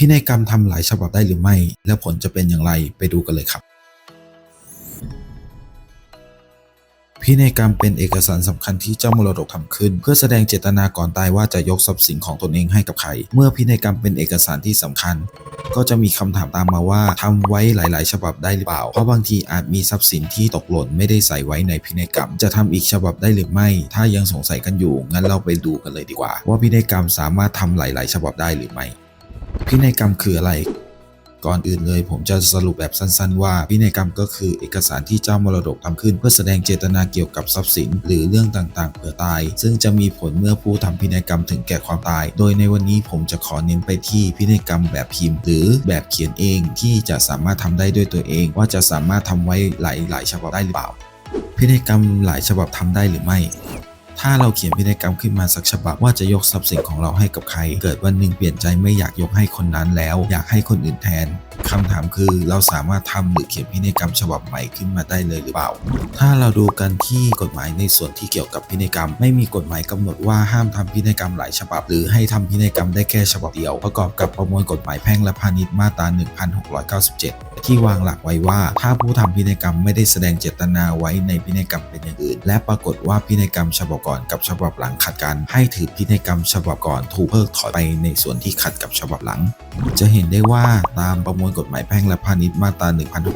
พินัยกรรมทำหลายฉบับได้หรือไม่ และผลจะเป็นอย่างไรไปดูกันเลยครับ พินัยกรรมเป็นเอกสารสำคัญที่เจ้ามรดกทำขึ้น เพื่อแสดงเจตนาก่อนตายว่าจะยกทรัพย์สินของตนเองให้กับใคร เมื่อพินัยกรรมเป็นเอกสารที่สำคัญ ก็จะมีคำถามตามมาว่าทำไว้หลาย ๆ ฉบับได้หรือเปล่า เพราะบางทีอาจมีทรัพย์สินที่ตกหล่นไม่ได้ใส่ไว้ในพินัยกรรม จะทำอีกฉบับได้หรือไม่ ถ้ายังสงสัยกันอยู่งั้นเราไปดูกันเลยดีกว่า ว่าพินัยกรรมสามารถทำหลาย ๆ ฉบับได้หรือไม่ พินัยกรรมคืออะไร ก่อนอื่นเลยผมจะสรุปแบบสั้นๆ ว่าพินัยกรรมก็คือเอกสารที่เจ้ามรดกทำขึ้น เพื่อแสดงเจตนาเกี่ยวกับทรัพย์สิน หรือเรื่องต่างๆเผื่อตาย ซึ่งจะมีผลเมื่อผู้ทำพินัยกรรมถึงแก่ความตาย โดยในวันนี้ผมจะขอเน้นไปที่พินัยกรรมแบบพิมพ์ หรือแบบเขียนเองที่จะสามารถทำได้ด้วยตัวเอง ว่าจะสามารถทำไว้หลายๆฉบับได้หรือเปล่า พินัยกรรมหลายฉบับทำได้หรือไม่ ถ้าเราเขียนพินัยกรรมขึ้นมาสักฉบับว่าจะยกทรัพย์สินของเราให้กับใคร เกิดวันหนึ่งเปลี่ยนใจไม่อยากยกให้คนนั้นแล้ว อยากให้คนอื่นแทน คำถามคือเราสามารถทำหรือเขียนพินัยกรรมฉบับใหม่ขึ้นมาได้เลยหรือเปล่า ถ้าเราดูกันที่กฎหมายในส่วนที่เกี่ยวกับพินัยกรรม ไม่มีกฎหมายกำหนดว่าห้ามทำพินัยกรรมหลายฉบับ หรือให้ทำพินัยกรรมได้แค่ฉบับเดียว ประกอบกับประมวลกฎหมายแพ่งและพาณิชย์มาตรา 1697 ที่วางหลักไว้ว่า ถ้าผู้ทำพินัยกรรมไม่ได้แสดงเจตนาไว้ในพินัยกรรมเป็นอย่างอื่น และปรากฏว่าพินัยกรรมฉบับก่อนกับฉบับหลังขัดกัน ให้ถือพินัยกรรมฉบับก่อนถูกเพิกถอนไปในส่วนที่ขัดกับฉบับหลัง จะเห็นได้ว่าตามประมวลกฎหมายแพ่งและพาณิชย์มาตรา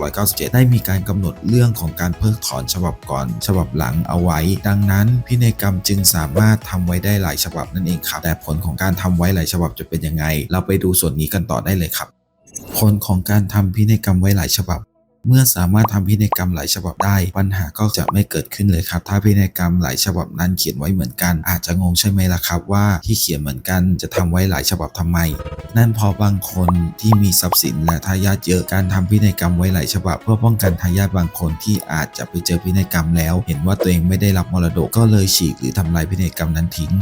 1697 ได้มีการกำหนดเรื่องของการเพิกถอนฉบับก่อน ฉบับหลังเอาไว้ ดังนั้น พินัยกรรมจึงสามารถทำไว้ได้หลายฉบับนั่นเองครับ แต่ผลของการทำไว้หลายฉบับจะเป็นยังไง เราไปดูส่วนนี้กันต่อได้เลยครับ ผลของการทำพินัยกรรมไว้หลายฉบับ เมื่อสามารถทำพินัยกรรมหลายฉบับได้ ปัญหาก็จะไม่เกิดขึ้นเลยครับ ถ้าพินัยกรรมหลายฉบับนั้นเขียนไว้เหมือนกัน อาจจะงงใช่ไหมล่ะครับ ว่าที่เขียนเหมือนกันจะทำไว้หลายฉบับทำไม นั่นเพราะบางคนที่มีทรัพย์สินและทายาทเยอะการทำพินัยกรรมไว้หลายฉบับ เพื่อป้องกันทายาทบางคนที่อาจจะไปเจอพินัยกรรมแล้ว เห็นว่าตัวเองไม่ได้รับมรดกก็เลยฉีกหรือทำลายพินัยกรรมนั้นทิ้ง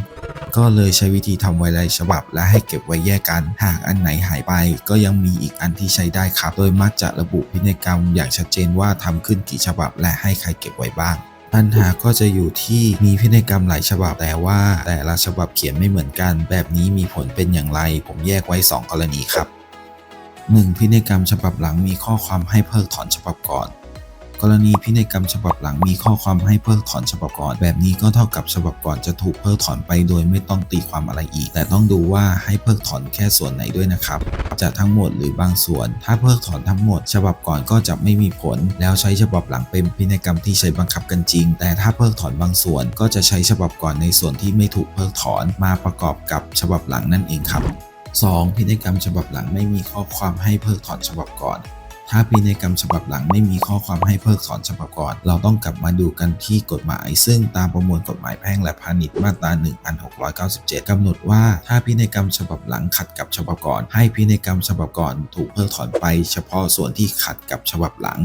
ก็เลยใช้วิธีทำไว้หลายฉบับ และให้เก็บไว้แยกกัน หากอันไหนหายไป ก็ยังมีอีกอันที่ใช้ได้ครับ โดยมักจะระบุพินัยกรรมอย่างชัดเจนว่าทำขึ้นกี่ฉบับ และให้ใครเก็บไว้บ้างปัญหาก็จะอยู่ที่มีพินัยกรรมหลายฉบับแต่ว่า แต่ละฉบับเขียนไม่เหมือนกัน แบบนี้มีผลเป็นอย่างไร ผมแยกไว้ 2 กรณีครับ 1. พินัยกรรมฉบับหลังมีข้อความให้เพิกถอนฉบับก่อน กรณีพินัยกรรมฉบับหลังมีข้อความให้เพิกถอนฉบับก่อน แบบนี้ก็เท่ากับฉบับก่อนจะถูกเพิกถอนไปโดยไม่ต้องตีความอะไรอีก แต่ต้องดูว่าให้เพิกถอนแค่ส่วนไหนด้วยนะครับจะทั้งหมดหรือบางส่วน ถ้าเพิกถอนทั้งหมด ฉบับก่อนก็จะไม่มีผล แล้วใช้ฉบับหลังเป็นพินัยกรรมที่ใช้บังคับกันจริง แต่ถ้าเพิกถอนบางส่วน ก็จะใช้ฉบับก่อนในส่วนที่ไม่ถูกเพิกถอนมาประกอบกับฉบับหลังนั่นเองครับ 2. พินัยกรรมฉบับหลังไม่มีข้อความให้เพิกถอนฉบับก่อน ถ้าพินัยกรรมฉบับหลังไม่มีข้อความให้เพิกถอนฉบับก่อน เราต้องกลับมาดูกันที่กฎหมาย ซึ่งตามประมวลกฎหมายแพ่งและพาณิชย์มาตรา 1697 กำหนดว่าถ้าพินัยกรรมฉบับหลังขัดกับฉบับก่อน ให้พินัยกรรมฉบับก่อนถูกเพิกถอนไปเฉพาะส่วนที่ขัดกับฉบับหลัง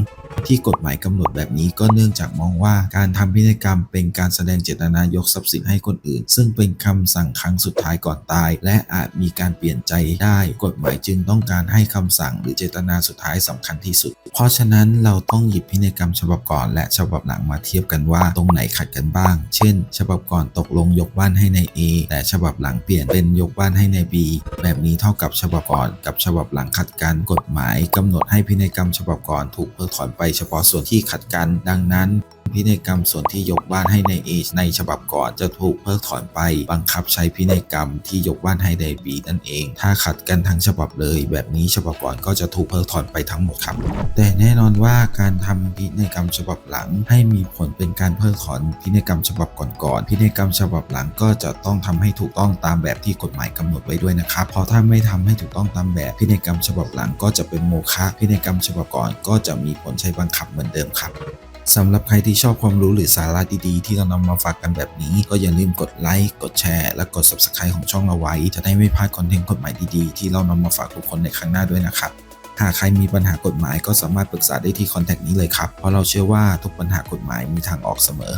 ที่กฎหมายกำหนดแบบนี้ก็เนื่องจากมองว่าการทำพินัยกรรมเป็นการแสดงเจตนายกทรัพย์สินให้คนอื่น ซึ่งเป็นคำสั่งครั้งสุดท้ายก่อนตาย และอาจมีการเปลี่ยนใจได้ กฎหมายจึงต้องการให้คำสั่งหรือเจตนาสุดท้ายสำคัญที่สุด เพราะฉะนั้นเราต้องหยิบพินัยกรรมฉบับก่อนและฉบับหลังมาเทียบกันว่าตรงไหนขัดกันบ้าง เช่น ฉบับก่อนตกลงยกบ้านให้ใน A แต่ฉบับหลังเปลี่ยนเป็นยกบ้านให้ใน B แบบนี้เท่ากับฉบับก่อนกับฉบับหลังขัดกันกฎหมายกำหนดให้พินัยกรรมฉบับก่อนถูกเพิกถอนไปเฉพาะส่วนที่ขัดกันดังนั้น พินัยกรรมส่วนที่ยกบ้านให้ใน A ในฉบับก่อนจะถูกเพิกถอนไป บังคับใช้พินัยกรรมที่ยกบ้านให้ใน B นั่นเอง ถ้าขัดกันทั้งฉบับเลย แบบนี้ฉบับก่อนก็จะถูกเพิกถอนไปทั้งหมดครับ แต่แน่นอนว่าการทำพินัยกรรมฉบับหลัง ให้มีผลเป็นการเพิกถอนพินัยกรรมฉบับก่อนๆพินัยกรรมฉบับหลังก็จะต้องทำให้ถูกต้องตามแบบที่กฎหมายกำหนดไว้ด้วยนะครับ เพราะถ้าไม่ทำให้ถูกต้องตามแบบพินัยกรรมฉบับหลังก็จะเป็นโมฆะพินัยกรรมฉบับก่อนก็จะมีผลใช้บังคับเหมือนเดิมครับ สำหรับใครที่ชอบความรู้หรือสาระดีๆ ที่เรานำมาฝากกันแบบนี้ ก็อย่าลืมกดไลค์กดแชร์และกด Subscribe ของช่องเราไว้ จะได้ไม่พลาดคอนเทนต์กฎหมายดีๆ ที่เรานำมาฝากทุกคนในครั้งหน้าด้วยนะครับหากใครมีปัญหากฎหมายก็สามารถปรึกษาได้ที่คอนแทคนี้เลยครับ เพราะเราเชื่อว่าทุกปัญหากฎหมายมีทางออกเสมอ